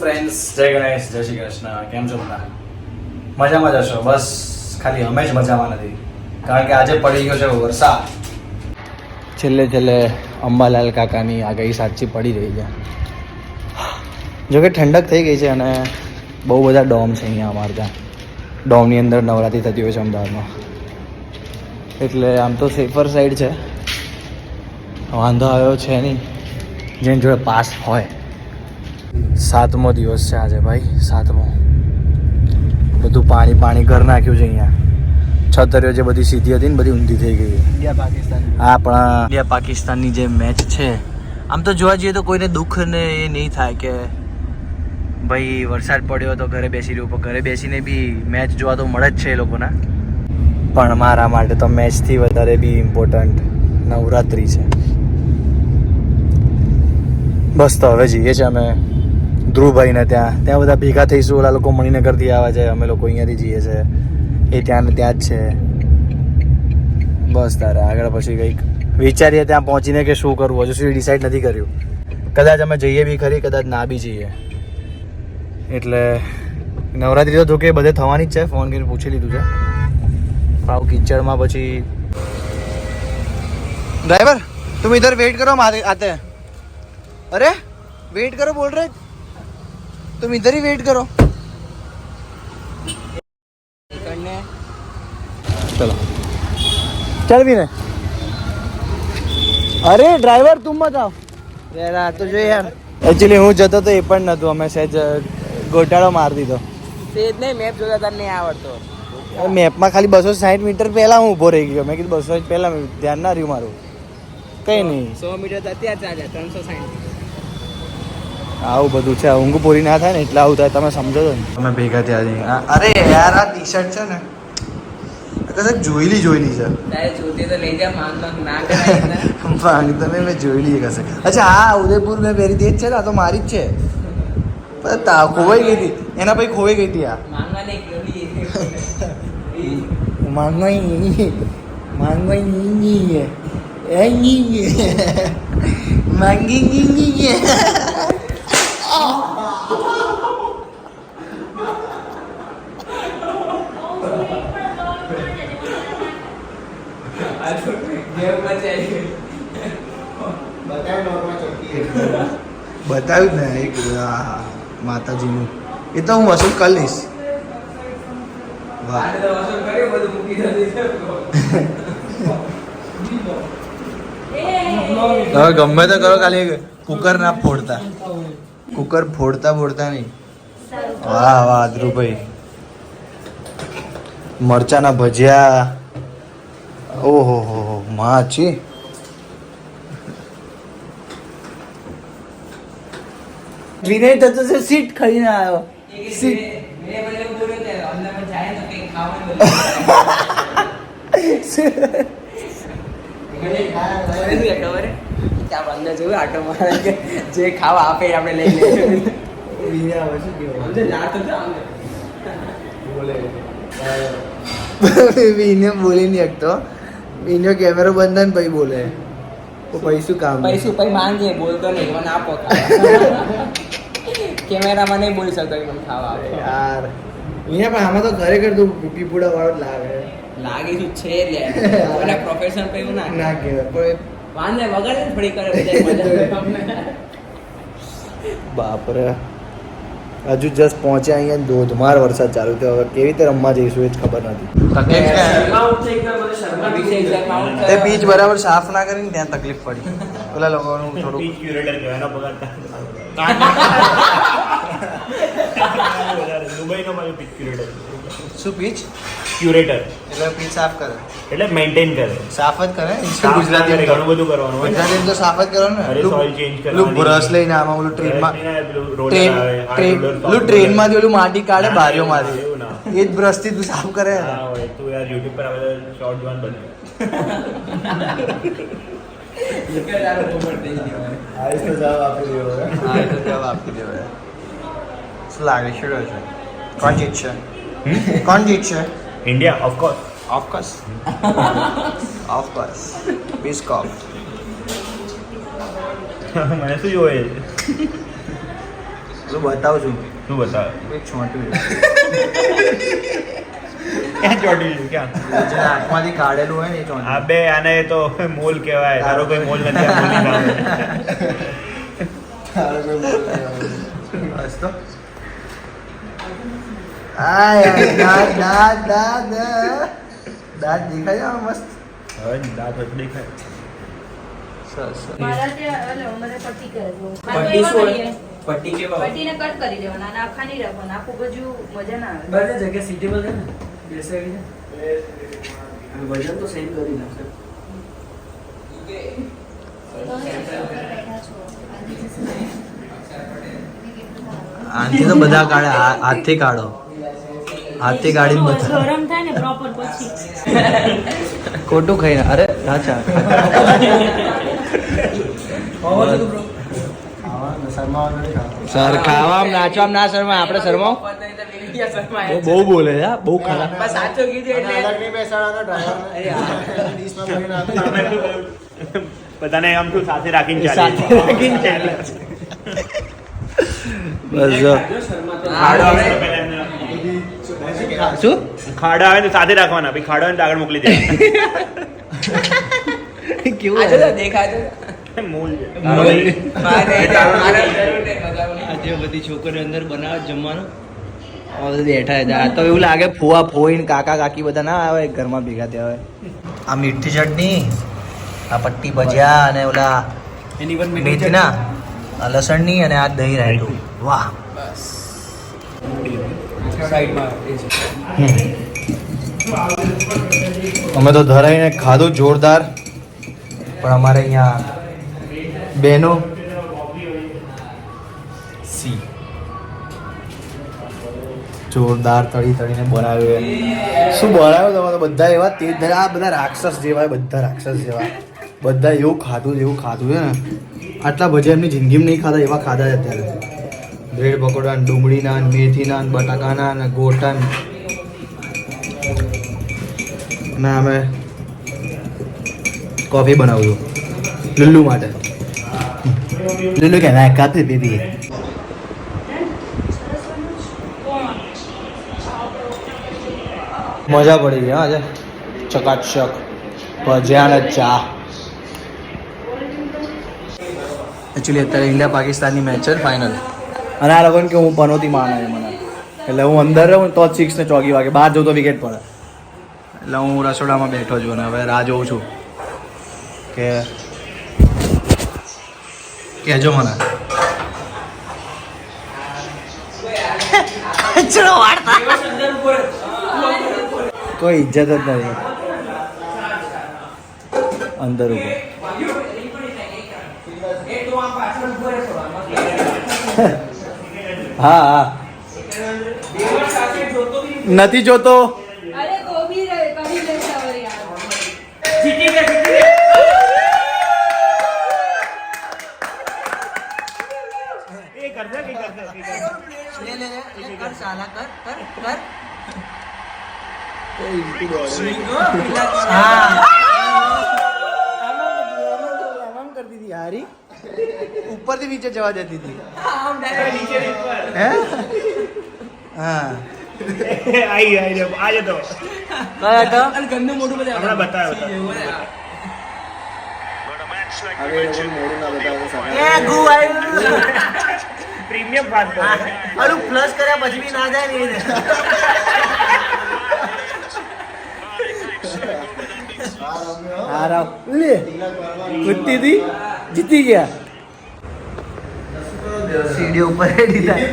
Friends જય ગણેશ જય શ્રી કૃષ્ણ. કેમ છો બધા? મજામાં જશો બસ ખાલી અમે જ મજામાં નથી. કારણ કે આજે પડી ગયો છે વરસાદ. છેલ્લે છેલ્લે અંબાલાલ કાકાની આગાહી સાચી પડી રહી છે. જોકે ઠંડક થઈ ગઈ છે અને બહુ બધા ડોમ છે અહીંયા અમારે ત્યાં. ડોમની અંદર નવરાત્રી થતી હોય છે અમદાવાદમાં. એટલે આમ તો સેફર સાઈડ છે. વાંધો આવ્યો છે નહીં. જેની જોડે પાસ હોય. સાતમો દિવસ છે આજે ભાઈ સાતમો. બધું પાણી પાણી ઘર નાખ્યું છે અહીંયા. છતરીઓ જે બધી સીધી હતી ને બધી ઊંધી થઈ ગઈ. ઇન્ડિયા પાકિસ્તાન. હા પણ ઇન્ડિયા પાકિસ્તાનની જે મેચ છે આમ તો જોવા જઈએ તો કોઈને દુઃખ ને એ નહીં થાય કે ભાઈ વરસાદ પડ્યો તો ઘરે બેસી રહ્યું પણ ઘરે બેસીને બી મેચ જોવા તો મળે જ છે એ લોકોના. પણ મારા માટે તો મેચથી વધારે બી ઇમ્પોર્ટન્ટ નવરાત્રિ છે. બસ તો હવે જઈએ છીએ અમે. ધ્રુવભાઈને ત્યાં. ત્યાં બધા ભેગા થઈશું, ઓલા લોકો મણિનગરથી આવે છે, અમે લોકો અહીંયાથી જઈએ છે. એ ત્યાં ત્યાં જ છે. બસ તારે, આગળ પછી કંઈક વિચારીએ ત્યાં પહોંચીને કે શું કરવું? હજુ સુધી ડિસાઇડ નથી કર્યું. કદાચ અમે જઈએ બી ખરી, કદાચ ના બી જઈએ. એટલે નવરાત્રી તો જોકે બધે થવાની જ છે, ફોન કરીને પૂછી લીધું છે. ભાવ કિચડમાં પછી ડ્રાઈવર, તું ઇધર વેઇટ કરો મારે આતે અરે વેઇટ કરો, બોલ રહે तुम इधर ही वेट करो चलो चल भी ने અરે ડ્રાઈવર તું મત આવ યાર આ તો જો યાર એકચ્યુઅલી હું જતો તો એ પણ નતું અમે સહેજ ગોટાળો મારી દીધો તે જ નહીં મેપ જોતા તને નહીં આવડતો મેપમાં ખાલી બસો સાઠ મીટર પહેલા હું ઊભો રહી ગયો મેં કીધું બસો પહેલા ધ્યાન ના રહ્યું મારું કઈ નહીં સો મીટર તો અત્યારે ચાલે ત્રણસો સાઠ આવું બધું છે ઊંઘ પૂરી ના થાય ને એટલે આવું થાય તમે સમજો છો ને. તમે ભેગા થયા અરે યાર આ ટી શર્ટ છે ને કદાચ જોયેલી જોયેલી છે. જોતી તો લઈ જા માંગ માંગ ના માંગ તમે મેં જોયેલી કશે. અચ્છા હા ઉદયપુર મેં પહેરી હતી જ છે ને આ તો મારી જ છે. પણ તા ખોવાઈ ગઈ હતી. એના પછી ખોવાઈ ગઈ હતી આ. માંગવા નહીં માંગવાઈ માંગવાઈ એ માંગી બતાવ્યું ને એક માતાજીનું. એ તો હું વસૂલ કરી લઈશ. વાહ. હવે ગમે તો કરો ખાલી કુકર ના ફોડતા. કુકર ફોડતા ફોડતા નહીં. વાહ વાહ ધ્રુવભાઈ મરચાના ભજીયા. ઓહો હો હો છે. વિનય તો તું સીટ ખાઈને આવ્યો જે ખાવા આપે આપણે લઈ લઈએ. વિનય બોલી નહીં શકતો. વિનય કેમેરો બંધ ને પછી બોલે. તો પૈસું કામ? પૈસું પછી માંગે બોલતો નહીં મને આપો કેમેરામાં નહીં બોલી શકતો મને ખાવા આવે યાર. અહીંયા પણ આમાં તો ખરેખર તું પીપુડા વાળો જ લાગે. લાગે શું છે લે અને પ્રોફેશન પછી હું ના ના કહેવાય. પણ વાંધે વગર થોડી કરે. બાપરે. હજુ જસ્ટ પહોંચ્યા અહીંયા ધોધમાર વરસાદ ચાલુ થયો. હવે કેવી રીતે રમવા જઈશું એ જ ખબર નથી. તે બીચ બરાબર સાફ ના કરીને ત્યાં તકલીફ પડી. પેલા લોકોનું થોડું બીચ ક્યુરેટર કહેવાય પગાર દુબઈનો મારો બીચ ક્યુરેટર શું પીચ? ક્યુરેટર. એટલે પીચ સાફ કરે. એટલે મેન્ટેન કરે. સાફ જ કરે? ગુજરાતી ઘણું બધું કરવાનું હોય ગુજરાતી તો સાફ જ કરવાનું અરે સોઇલ ચેન્જ પેલું લુક બ્રશ લઈને આમાં ઓલું ટ્રેનમાં ટ્રેન ટ્રેન roller ટ્રેનમાંથી ઓલું માટી કાઢે બારીઓમાંથી એ જ બ્રશથી તું સાફ કરે. હા હોય તું યાર યુટ્યુબ પર આવે શોર્ટ જોવાનું જવાબ આપી દેવો જવાબ આપી દેવો લાગે શું છે? કોણ જીતશે કોણ જીતશે India of course of course of course બિસ્કોપ મને શું જોવે તું બતાવું છું. શું બતાવ. એક છોટું ક્યાં ચોટી છે ક્યાં? જેને આંખમાંથી કાઢેલું હોય ને એ ચોંટું અબે આને તો મોલ કહેવાય. તારો કોઈ મોલ નથી બસ તો. આય દાદ દાદ દાદ. દાદ દેખાય મસ્ત? હવે દાંત વચ્ચે દેખાય. મારા ત્યાં પટ્ટી કરે પટ્ટી કેવા પટ્ટીને કટ કરી દેવાના અને આખા નહીં રાખવાના. આખું બાજુ મજા ના આવે બરાબર જગ્યા સીટેબલ છે ને? બેસાડી છે? વજન તો સેમ કરી નાખશે આનાથી તો બધા કાઢે હાથથી કાઢો. હાથથી ગાડી બધા ગરમ થાય ને પ્રોપર પછી. ખોટું ખાઈને અરે અચ્છા સર ખાવામાં નાચવામાં ના શરમાય આપણે શરમાવ? બહુ બોલે છે હા, બહુ ખરાબ. બસ સાચું કીધું એટલે. બધાને આમ શું સાથે રાખીને સાથે રાખીને ચાલે. બસ જો. ખાડો આવે. શું? ખાડા આવે તો સાથે રાખવાના. ભાઈ ખાડા આવે તો આગળ મોકલી દે. કેવું આજે તો. મોલ. આજે બધી છોકરીઓ અંદર બનાવે જમવાનું. બેઠા છે. આ તો એવું લાગે ફુવા ફોઈન કાકા કાકી બધા ના આવે ઘરમાં ભેગા થયા હોય. આ મીઠી ચટણી આ પટ્ટી ભજીયા અને ઓલા મેથીના આ લસણની અને આ દહીં રાયતું. વાહ. અમે તો ધરાઈને ખાધું જોરદાર, પણ અમારે અહીંયા બેનો સી. જોરદાર તળી તળીને બનાવ્યું. શું બનાવ્યું તમે તો બધા એવા તે આ બધા રાક્ષસ જેવા, બધા રાક્ષસ જેવા. બધા એવું ખાધું એવું ખાધું છે ને. આટલા બજે એમની જિંદગીમાં નહીં ખાધા, એવા ખાધા છે અત્યારે. બ્રેડ પકોડા ડુંગળી ડુંગળીના મેથી મેથીના બટાકા બટાકાના ને ગોટા ને અને અમે કોફી બનાવું છું. લુલ્લુ માટે. લુલ્લુ કે ના કાપી દીધી મજા પડી ગઈ આજે. ચકાચક ભજ્યા અને ચા. એકચ્યુઅલી અત્યારે ઇન્ડિયા પાકિસ્તાનની મેચ છે ફાઇનલ અને આ લોકોને કે હું પનોતી માને છે મને. એટલે હું અંદર રહું તો જ સિક્સ ને ચોગી વાગે. બહાર જઉં તો વિકેટ પડે. એટલે હું રસોડામાં બેઠો છું અને હવે રાહ જોઉં છું કે કહેજો મને. કોઈ ઇજ્જત જ નથી. અંદર ઉપર હા હા. નથી જોતો? અરે કોબી કર કરી લેતા હારી ઉપરથી નીચે જવા જતી હતી. આમ direct નીચે ને ઉપર. હે? હા. આઈ આઈ આજે તો કયા તો અને ગંદુ મોઢું બધા હમણાં બતાવ્યો, બતાવ્યો. હવે એ ના બતાવો એ ગુ પ્રીમિયમ ફાસ્ટ બોલ અરે પ્લસ કર્યા પછી બી ના જાય ને હા લે કુત્તી હતી? જીતી ગયા સીડી ઉપર હેડી થાય